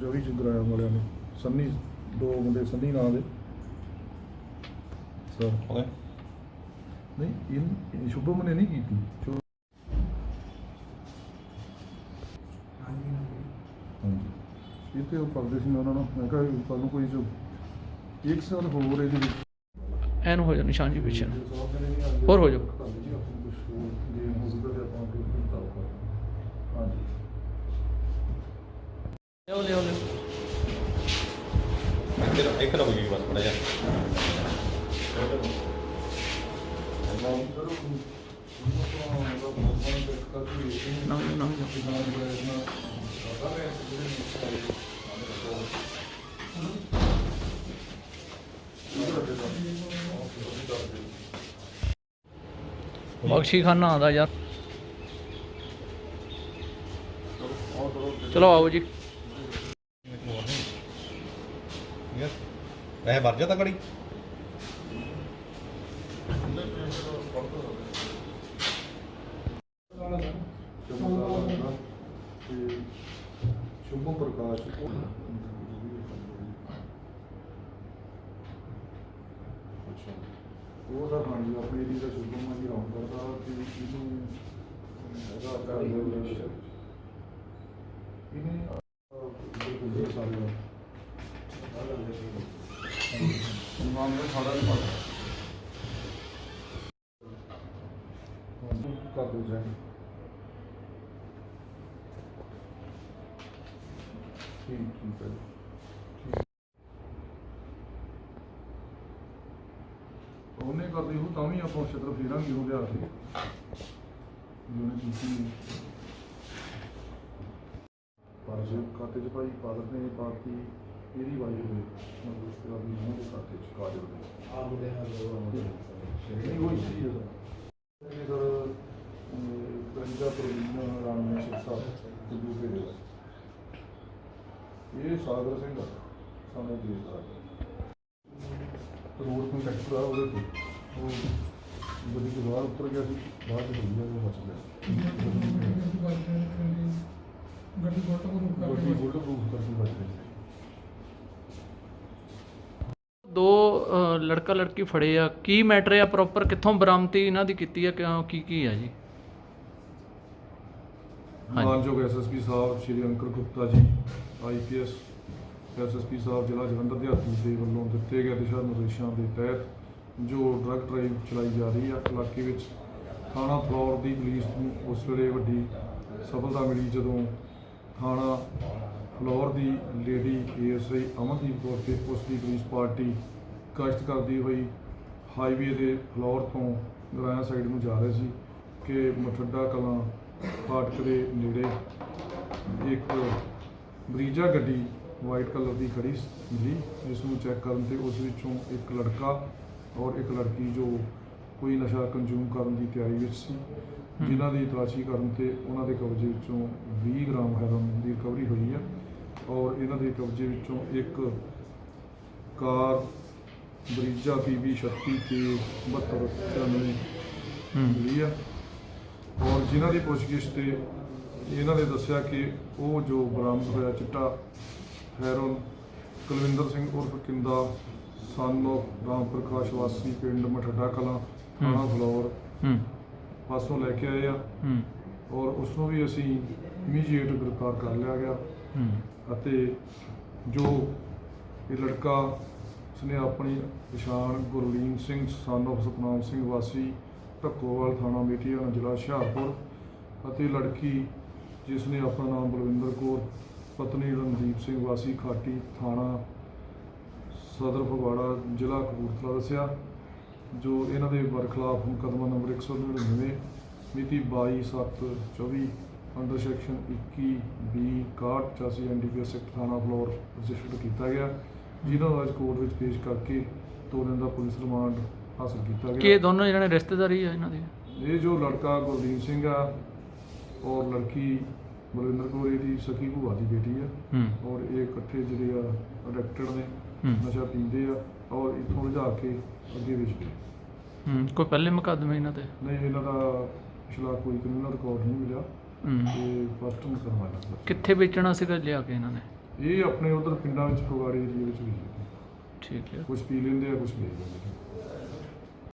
ਗਰਾਇਆ ਵਾਲਿਆਂ ਨੇ ਸੰਨੀ ਦੋ ਮੁੰਡੇ ਸੰਨੀ ਨਾਂ ਦੇ। ਸਰ। ਓਕੇ ਨਹੀਂ ਇਹ ਸ਼ੁਭਮ ਨੇ ਨਹੀਂ ਕੀਤੀ। ਹਾਂਜੀ ਇਹ ਤੇ ਉਹ ਕਰਦੇ ਸੀ ਮੈਂ ਉਹਨਾਂ ਨੂੰ। ਮੈਂ ਕਿਹਾ ਵੀ ਕੱਲ ਨੂੰ ਕੋਈ ਜੋ ਇੱਕ ਸਾਲ ਹੋਰ ਇਹਦੇ ਵਿੱਚ ਐਨ ਹੋ ਜਾ ਨਿਸ਼ਾਨ ਜੀ ਪਿੱਛੇ। ਨੂੰ। ਹੋਰ ਹੋ ਜਾਓ। ਲਿਓ ਲਿਓ ਬਸ ਥੋੜਾ ਜਿਹਾ। ਬਖਸ਼ੀ ਖਾਨਾ ਆਉਂਦਾ ਯਾਰ। ਚਲੋ ਆਓ ਜੀ। ਵੈਸੇ ਵਰ ਜਾਂਦਾ ਕੜੀ ਸ਼ੁਭਮ ਪ੍ਰਕਾਸ਼ ਅੱਛਾ। ਉਹ ਸਰ ਹਾਂਜੀ ਆਪਣੀ ਦੀ ਦਾ ਸ਼ੁਭਮ ਜੀ ਰਾਉਂ ਕਰਦਾ ਤੇ ਇਹਨੂੰ ਇਹਦਾ ਕਰ ਲਿਆ ਇਹਨੇ ਬਿਲਕੁਲ ਸਾਰੇ ਇਮਾਮ ਨੇ ਸਾਡਾ ਵੀ ਪੜ੍ਹ ਕਰ ਦੋ ਠੀਕ ਠੀਕ ਹੈ। ਉਹਨੇ ਕਰਦੀ ਹੋ ਤਾਂ ਵੀ ਆਪਾਂ ਛਤਰ ਫੇਰਾਂਗੇ ਉਹ ਲਿਆ ਕੇ। ਜਿਹਨੇ ਕੀਤੀ ਪਰ ਜੇ ਖਾਤੇ 'ਚ ਭਾਈ ਪਾਲਕ ਨੇ ਪਾਤੀ ਇਹਦੀ ਵਾਈ ਹੋਈ ਮਤਲਬ ਉਸ ਤਰ੍ਹਾਂ ਵੀ ਮੂੰਹ ਦੇ ਖਾਤੇ 'ਚ ਦੇ। ਆਪ ਦੇ ਹੱਲ ਨਹੀਂ ਹੋਈ ਸੀ ਸਰ ਗੰਜਾ ਪ੍ਰਵੀਨ ਰਾਮ ਸਾਹਿਬ ਤੇ ਦੂਸਰੇ ਇਹ ਸਾਗਰ ਸਿੰਘ ਆ, ਸਾਨੂੰ ਦੇ ਦਾ ਰੋਡ ਕੰਟਰੈਕਟਰ ਆ ਉਹਦੇ ਤੇ। ਉਹ ਗੱਡੀ ਤੋਂ ਬਾਹਰ ਉੱਤਰ ਗਿਆ ਸੀ ਬਾਅਦ ਚ ਹੋਈ ਉਹ ਬਚ ਗਿਆ ਗੱਡੀ ਫੋਟੋ ਨੂੰ ਗੱਡੀ ਬੁਲਟ ਪ੍ਰੂਫ ਕਰਕੇ ਬਚ ਗਈ ਦੋ ਅ, ਲੜਕਾ ਲੜਕੀ ਫੜੇ ਆ। ਕੀ ਮੈਟਰ ਆ ਪ੍ਰੋਪਰ ਕਿੱਥੋਂ ਬਰਾਮਦੀ ਇਹਨਾਂ ਦੀ ਕੀਤੀ ਆ ਕਿਉਂ ਕੀ ਕੀ ਆ ਜੀ? ਹਾਂਜੀ। ਮਾਨਯੋਗ ਐਸਐਸਪੀ ਸਾਹਿਬ, ਸ਼੍ਰੀ ਅੰਕਰ ਗੁਪਤਾ ਜੀ ਆਈਪੀਐਸ ਐਸਐਸਪੀ ਸਾਹਿਬ, ਜ਼ਿਲ੍ਹਾ ਜਲੰਧਰ ਦੇ ਹੱਥ ਦੇ ਵੱਲੋਂ ਦਿੱਤੇ ਗਏ ਦਿਸ਼ਾ ਨਿਰਦੇਸ਼ਾਂ ਦੇ ਤਹਿਤ ਜੋ ਡਰੱਗ ਡਰਾਈਵ ਚਲਾਈ ਜਾ ਰਹੀ ਹੈ ਇਲਾਕੇ ਵਿੱਚ ਥਾਣਾ ਫਲੌਰ ਦੀ ਪੁਲਿਸ ਨੂੰ ਉਸ ਵੇਲੇ ਵੱਡੀ ਸਫਲਤਾ ਮਿਲੀ ਜਦੋਂ ਥਾਣਾ ਫਲੌਰ ਦੀ ਲੇਡੀ ਏਐਸਆਈ ਅਮਨਦੀਪ ਕੌਰ ਤੇ ਉਸ ਦੀ ਪੁਲਿਸ ਪਾਰਟੀ ਗਸ਼ਤ ਕਰਦੀ ਹੋਈ ਹਾਈਵੇ ਦੇ ਫਲੌਰ ਤੋਂ ਗਰਾਇਆ ਸਾਈਡ ਨੂੰ ਜਾ ਰਹੇ ਸੀ ਕਿ ਮਠੱਡਾ ਕਲਾਂ ਫਾਟਕ ਦੇ ਨੇੜੇ ਇੱਕ ਬਰੀਜਾ ਗੱਡੀ ਵਾਈਟ ਕਲਰ ਦੀ ਖੜੀ ਸ- ਮਿਲੀ ਜਿਸ ਨੂੰ ਚੈੱਕ ਕਰਨ ਤੇ ਉਸ ਵਿੱਚੋਂ ਇੱਕ ਲੜਕਾ ਔਰ ਇੱਕ ਲੜਕੀ ਜੋ ਕੋਈ ਨਸ਼ਾ ਕੰਜ਼ੂਮ ਕਰਨ ਦੀ ਤਿਆਰੀ ਵਿੱਚ ਸੀ ਜਿਨ੍ਹਾਂ ਦੀ ਤਲਾਸ਼ੀ ਕਰਨ ਤੇ ਉਹਨਾਂ ਦੇ ਕਬਜ਼ੇ ਵਿੱਚੋਂ 20 ਗ੍ਰਾਮ ਹੈਰੋਇਨ ਦੀ ਰਿਕਵਰੀ ਹੋਈ ਹੈ ਔਰ ਇਹਨਾਂ ਦੇ ਕਬਜ਼ੇ ਵਿੱਚੋਂ ਇੱਕ ਕਾਰ ਬਰੀਜਾ ਪੀਬੀ 36 ਕੇ 72 ਹੂੰ। ਮਿਲੀ ਆ ਔਰ ਜਿਨ੍ਹਾਂ ਦੀ ਪੁੱਛਗਿੱਛ ਤੇ ਇਹਨਾਂ ਨੇ ਦੱਸਿਆ ਕਿ ਉਹ ਜੋ ਬਰਾਮਦ ਹੋਇਆ ਚਿੱਟਾ ਹੈਰੋਨ ਕੁਲਵਿੰਦਰ ਸਿੰਘ ਉਰਫ ਕਿੰਦਾ ਸਨ of ਰਾਮ ਪ੍ਰਕਾਸ਼ ਵਾਸੀ ਪਿੰਡ ਮਠੱਡਾ ਕਲਾਂ ਥਾਣਾ ਫਲੋਰ। ਹੂੰ। ਪਾਸੋਂ ਲੈ ਕੇ ਆਏ ਆ। ਹੂੰ। ਔਰ ਉਸ ਨੂੰ ਵੀ ਅਸੀਂ ਇਮੀਡੀਏਟ ਗ੍ਰਿਫਤਾਰ ਕਰ ਲਿਆ ਗਿਆ। ਹੂੰ। ਅਤੇ ਜੋ ਇਹ ਲੜਕਾ ਉਸਨੇ ਆਪਣੀ ਪਛਾਣ ਗੁਰਲੀਨ ਸਿੰਘ ਸਨ of ਸਤਨਾਮ ਸਿੰਘ ਵਾਸੀ ਢੱਕੋਵਾਲ ਥਾਣਾ ਮੇਟੀਆ ਜ਼ਿਲ੍ਹਾ ਹੁਸ਼ਿਆਰਪੁਰ ਅਤੇ ਲੜਕੀ, ਜਿਸ ਨੇ ਆਪਣਾ ਨਾਮ ਬਲਵਿੰਦਰ ਕੌਰ, ਪਤਨੀ ਰਣਦੀਪ ਸਿੰਘ ਵਾਸੀ ਖਾਟੀ ਥਾਣਾ ਸਦਰ ਫਗਵਾੜਾ, ਜ਼ਿਲ੍ਹਾ ਕਪੂਰਥਲਾ ਦੱਸਿਆ, ਜੋ ਇਹਨਾਂ ਦੇ ਵਰਖਲਾਫ ਮੁਕੱਦਮਾ ਨੰਬਰ 199 ਮਿਤੀ 22/7/24 under section 21 B 61 NDPS act ਥਾਣਾ ਫਲੋਰ ਰਜਿਸਟਰਡ ਕੀਤਾ ਗਿਆ, ਜਿਨ੍ਹਾਂ ਨੂੰ ਅੱਜ ਕੋਰਟ ਵਿੱਚ ਪੇਸ਼ ਕਰਕੇ ਦੋ ਦਿਨ ਦਾ ਪੁਲਿਸ ਰਿਮਾਂਡ ਹਾਸਲ ਕੀਤਾ ਕੀ ਇਹ ਗਿਆ ਦੋਨੋਂ ਜਿਹੜੇ ਰਿਸ਼ਤੇਦਾਰੀ ਆ ਇਹਨਾਂ ਦੀ? ਇਹ ਜੋ ਲੜਕਾ ਗੁਰਦੀਪ ਸਿੰਘ ਆ ਔਰ ਲੜਕੀ ਬਲਵਿੰਦਰ ਕੌਰ ਇਹਦੀ ਸਕੀ ਭੂਆ ਦੀ ਬੇਟੀ ਆ। ਹੂੰ। ਔਰ ਇਹ ਇਕੱਠੇ ਜਿਹੜੇ ਆ ਅਡਿਕਟਡ ਨੇ ਹੂੰ। ਨਸ਼ਾ ਪੀਂਦੇ ਆ ਔਰ ਇੱਥੋਂ ਲਿਜਾ ਕੇ ਅੱਗੇ ਵੇਚਦੇ ਹੂੰ ਕੋਈ ਪਹਿਲੇ ਮੁਕੱਦਮੇ ਇਹਨਾਂ ਤੇ? ਨਹੀਂ ਇਹਨਾਂ ਦਾ ਪਿਛਲਾ ਕੋਈ ਕ੍ਰਿਮੀਨਲ ਰਿਕਾਰਡ ਨਹੀਂ ਮਿਲਿਆ। ਹੂੰ। ਤੇ ਫਸਟ ਨੂੰ ਕਰਵਾਇਆ ਕਿੱਥੇ ਵੇਚਣਾ ਸੀਗਾ ਲਿਆ ਕੇ ਇਹਨਾਂ ਨੇ? ਇਹ ਆਪਣੇ ਉਧਰ ਪਿੰਡਾਂ ਵਿੱਚ ਫਗਵਾੜੇ ਏਰੀਏ ਵਿੱਚ ਵੀ ਠੀਕ ਹੈ। ਕੁਝ ਪੀ ਲੈਂਦੇ ਆ ਕੁਝ ਵੇਚ ਦਿੰਦੇ